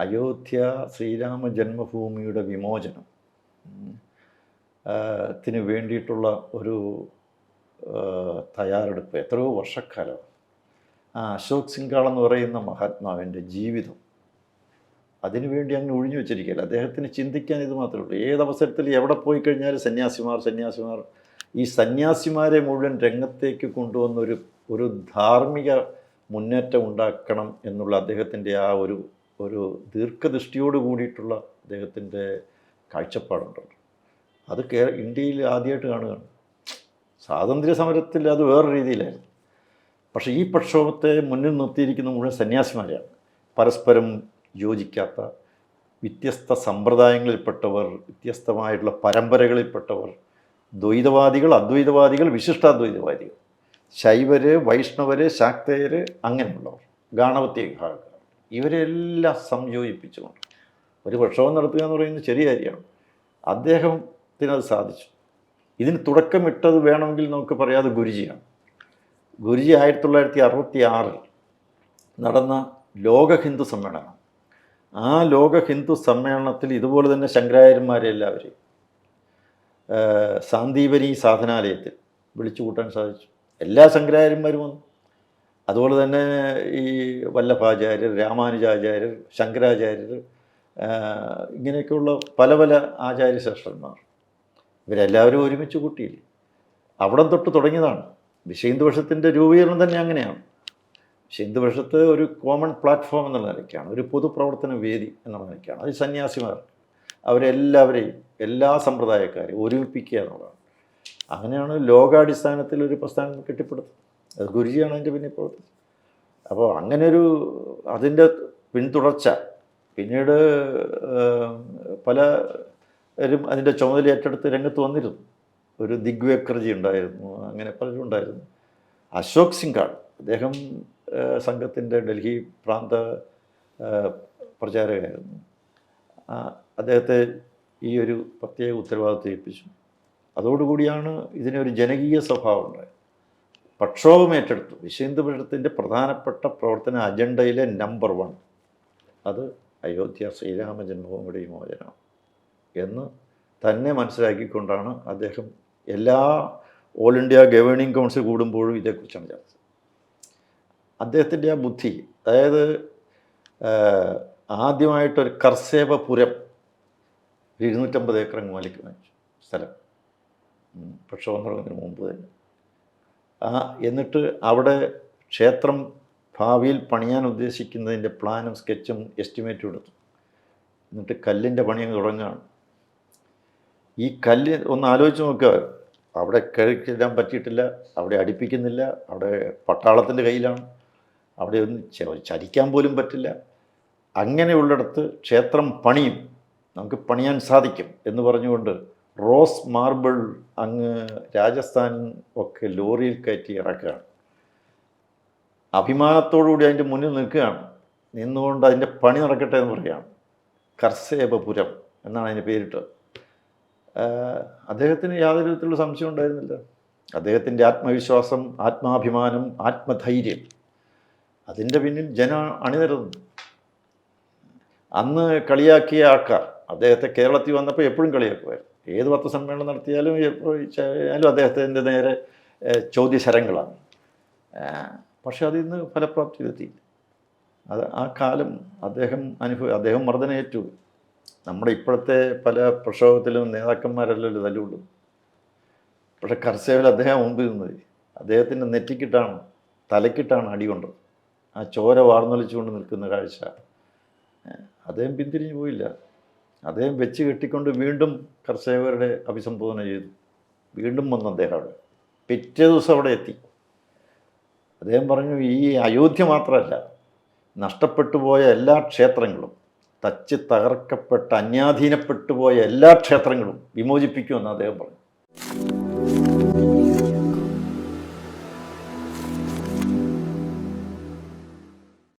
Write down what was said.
അയോധ്യ ശ്രീരാമ ജന്മഭൂമിയുടെ വിമോചനം ത്തിന് വേണ്ടിയിട്ടുള്ള ഒരു തയ്യാറെടുപ്പ് എത്രയോ വർഷക്കാലം. ആ അശോക് സിംഗാൾ എന്ന് പറയുന്ന മഹാത്മാവിന്റെ ജീവിതം. അതിനുവേണ്ടി അങ്ങ് ഒഴിഞ്ഞു വെച്ചിരിക്കുകയല്ല? അദ്ദേഹത്തിന് ചിന്തിക്കാൻ ഇത് മാത്രമേ ഉള്ളൂ. ഏതവസരത്തിൽ എവിടെ പോയി കഴിഞ്ഞാൽ സന്യാസിമാർ സന്യാസിമാർ ഈ സന്യാസിമാരെ മുഴുവൻ രംഗത്തേക്ക് കൊണ്ടുവന്നൊരു ഒരു ധാർമ്മിക മുന്നേറ്റം ഉണ്ടാക്കണം എന്നുള്ള അദ്ദേഹത്തിന്റെ ആ ഒരു ഒരു ദീർഘദൃഷ്ടിയോട് കൂടിയിട്ടുള്ള അദ്ദേഹത്തിന്റെ കാഴ്ചപ്പാടുണ്ടല്ലോ അത് കേ ഇന്ത്യയിൽ ആദ്യമായിട്ട് കാണുകയാണ്. സ്വാതന്ത്ര്യ സമരത്തിൽ അത് വേറെ രീതിയിലായിരുന്നു. പക്ഷേ ഈ പ്രക്ഷോഭത്തെ മുന്നിൽ നിർത്തിയിരിക്കുന്ന മുഴുവൻ സന്യാസിമാരെയാണ് പരസ്പരം യോജിക്കാത്ത വ്യത്യസ്ത സമ്പ്രദായങ്ങളിൽപ്പെട്ടവർ വ്യത്യസ്തമായിട്ടുള്ള പരമ്പരകളിൽപ്പെട്ടവർ ദ്വൈതവാദികൾ അദ്വൈതവാദികൾ വിശിഷ്ടാദ്വൈതവാദികൾ ശൈവര് വൈഷ്ണവര് ശാക്തേയര് അങ്ങനെയുള്ളവർ ഗാണവത്യ വിഭാഗക്കാർ. ഇവരെല്ലാം സംയോജിപ്പിച്ചുകൊണ്ട്. ഒരു പ്രക്ഷോഭം നടത്തുക എന്ന് പറയുന്നത് ചെറിയ കാര്യമാണ്. അദ്ദേഹത്തിനത് സാധിച്ചു. ഇതിന് തുടക്കമിട്ടത് വേണമെങ്കിൽ നമുക്ക് പറയാതെ ഗുരുജിയാണ്. ഗുരുജി ആയിരത്തി തൊള്ളായിരത്തി അറുപത്തി ആറിൽ നടന്ന ലോക ഹിന്ദു സമ്മേളനം. ആ ലോക ഹിന്ദു സമ്മേളനത്തിൽ ഇതുപോലെ തന്നെ ഏഹ്, സാന്ദീപനി സാധനാലയത്തിൽ വിളിച്ചു കൂട്ടാൻ സാധിച്ചു. എല്ലാ ശങ്കരാചാര്യന്മാരും വന്നു. അതുപോലെ തന്നെ ഈ വല്ലഭാചാര്യർ രാമാനുജാചാര്യർ ശങ്കരാചാര്യർ ഇങ്ങനെയൊക്കെയുള്ള പല പല ആചാര്യശ്രേഷ്ഠന്മാർ. ഇവരെല്ലാവരും ഒരുമിച്ച് കൂട്ടിയില്ലേ? അവിടം തൊട്ട് തുടങ്ങിയതാണ്. വിഷഹിന്ദുപക്ഷത്തിന്റെ രൂപീകരണം തന്നെ അങ്ങനെയാണ്. വിഷഹിന്ദുപക്ഷത്ത് ഒരു കോമൺ പ്ലാറ്റ്ഫോം എന്നുള്ള നിലയ്ക്കാണ് ഒരു പൊതുപ്രവർത്തന വേദി എന്നുള്ള നിലയ്ക്കാണ്. അത് സന്യാസിമാർ അവരെല്ലാവരെയും എല്ലാ സമ്പ്രദായക്കാരെയും ഒരുമിപ്പിക്കുക എന്നുള്ളതാണ്. അങ്ങനെയാണ് ലോകാടിസ്ഥാനത്തിൽ ഒരു പ്രസ്ഥാനം കെട്ടിപ്പടുത്തത്. അത് ഗുരുജിയാണ് അതിന്റെ പിന്നെ പ്രവർത്തിച്ചത് അപ്പോൾ അങ്ങനെ ഒരു അതിന്റെ പിന്തുടർച്ച പിന്നീട് പലരും അതിന്റെ ചുമതല ഏറ്റെടുത്ത് രംഗത്ത് വന്നിരുന്നു. ഒരു ദിഗ്വേക്കർജി ഉണ്ടായിരുന്നു അങ്ങനെ പലരും ഉണ്ടായിരുന്നു. അശോക് സിംഗാൾ അദ്ദേഹം സംഘത്തിന്റെ ഡൽഹി പ്രാന്ത പ്രചാരകായിരുന്നു അദ്ദേഹത്തെ ഈ ഒരു പ്രത്യേക ഉത്തരവാദിത്വം ഏൽപ്പിച്ചു. അതോടുകൂടിയാണ് ഇതിനൊരു ജനകീയ സ്വഭാവം ഉണ്ടായത്. പ്രക്ഷോഭം ഏറ്റെടുത്തു. വിശ്വഹിന്ദുപുരത്തിന്റെ പ്രധാനപ്പെട്ട പ്രവർത്തന അജണ്ടയിലെ നമ്പർ വൺ അത് അയോധ്യ ശ്രീരാമ ജന്മഭൂമിയുടെ മോചനം എന്ന് തന്നെ മനസ്സിലാക്കിക്കൊണ്ടാണ് അദ്ദേഹം എല്ലാ ഓൾ ഇന്ത്യ ഗവേണിംഗ് കൗൺസിൽ കൂടുമ്പോഴും ഇതേക്കുറിച്ചാണ് ചർച്ച. അദ്ദേഹത്തിന്റെ ആ ബുദ്ധി അതായത് ആദ്യമായിട്ടൊരു കർസേവപുരം ഇരുന്നൂറ്റമ്പത് ഏക്കർ അങ്ങ് വലിക്ക് വാങ്ങിച്ചു സ്ഥലം പക്ഷോ തുടങ്ങുന്നതിന് മുമ്പ് തന്നെ. എന്നിട്ട് അവിടെ ക്ഷേത്രം ഭാവിയിൽ പണിയാൻ ഉദ്ദേശിക്കുന്നതിന്റെ പ്ലാനും സ്കെച്ചും എസ്റ്റിമേറ്റും എടുത്തു. എന്നിട്ട് കല്ലിന്റെ പണി അങ്ങ് തുടങ്ങുകയാണ്. ഈ കല്ല് ഒന്ന് ആലോചിച്ച് നോക്കുക അവിടെ കഴിക്കാൻ പറ്റിയിട്ടില്ല അവിടെ അടുപ്പിക്കുന്നില്ല അവിടെ പട്ടാളത്തിന്റെ കയ്യിലാണ്. അവിടെ ഒന്ന് ചരിക്കാൻ പോലും പറ്റില്ല. അങ്ങനെയുള്ളിടത്ത് ക്ഷേത്രം പണിയും നമുക്ക് പണിയാൻ സാധിക്കും എന്ന് പറഞ്ഞുകൊണ്ട് റോസ് മാർബിൾ അങ്ങ് രാജസ്ഥാൻ ഒക്കെ ലോറിയിൽ കയറ്റി ഇറക്കുകയാണ്. അഭിമാനത്തോടുകൂടി അതിന്റെ മുന്നിൽ നിൽക്കുകയാണ്. നിന്നുകൊണ്ട് അതിന്റെ പണി നടക്കട്ടെ എന്ന് പറയുകയാണ്. കർസേബപുരം എന്നാണ് അതിന്റെ പേരിട്ടത് ആഹ് അദ്ദേഹത്തിന് യാതൊരു വിധത്തിലുള്ള സംശയം ഉണ്ടായിരുന്നില്ല. അദ്ദേഹത്തിന്റെ ആത്മവിശ്വാസം ആത്മാഭിമാനം ആത്മധൈര്യം അതിന്റെ പിന്നിൽ ജന അണിനിരന്നു. അന്ന് കളിയാക്കിയ ആൾക്കാർ അദ്ദേഹത്തെ കേരളത്തിൽ വന്നപ്പോൾ എപ്പോഴും കളിയാക്കുമായിരുന്നു. ഏത് പത്രസമ്മേളനം നടത്തിയാലും ചെയ്യാലും അദ്ദേഹത്തിന്റെ നേരെ ചോദ്യശരങ്ങളാണ് ചോദ്യശരങ്ങളാണ്. അതിൽ പക്ഷെ അതിന്ന് ഫലപ്രാപ്തിയിലെത്തി അത് ആ കാലം അദ്ദേഹം അനുഭവ അദ്ദേഹം മർദ്ദനേറ്റു നമ്മുടെ ഇപ്പോഴത്തെ പല പ്രക്ഷോഭത്തിലും നേതാക്കന്മാരല്ലല്ലോ തല്ലുള്ളൂ പക്ഷെ കർസേവിൽ അദ്ദേഹം മുമ്പിൽ നിന്നത് അദ്ദേഹത്തിന്റെ നെറ്റിക്കിട്ടാണ് തലക്കിട്ടാണ് അടികൊണ്ടത് ആ ചോര വാർന്നൊലിച്ചുകൊണ്ട് നിൽക്കുന്ന കാഴ്ച. അദ്ദേഹം പിന്തിരിഞ്ഞു പോയില്ല. അദ്ദേഹം വെച്ച് കെട്ടിക്കൊണ്ട് വീണ്ടും കർഷകരുടെ അഭിസംബോധന ചെയ്തു. വീണ്ടും വന്നു അദ്ദേഹം അവിടെ. പിറ്റേ ദിവസം അവിടെ എത്തി. അദ്ദേഹം പറഞ്ഞു ഈ അയോധ്യ മാത്രമല്ല നഷ്ടപ്പെട്ടു പോയ എല്ലാ ക്ഷേത്രങ്ങളും തച്ച് തകർക്കപ്പെട്ട അന്യാധീനപ്പെട്ടു പോയ എല്ലാ ക്ഷേത്രങ്ങളും വിമോചിപ്പിക്കുമെന്ന് അദ്ദേഹം പറഞ്ഞു.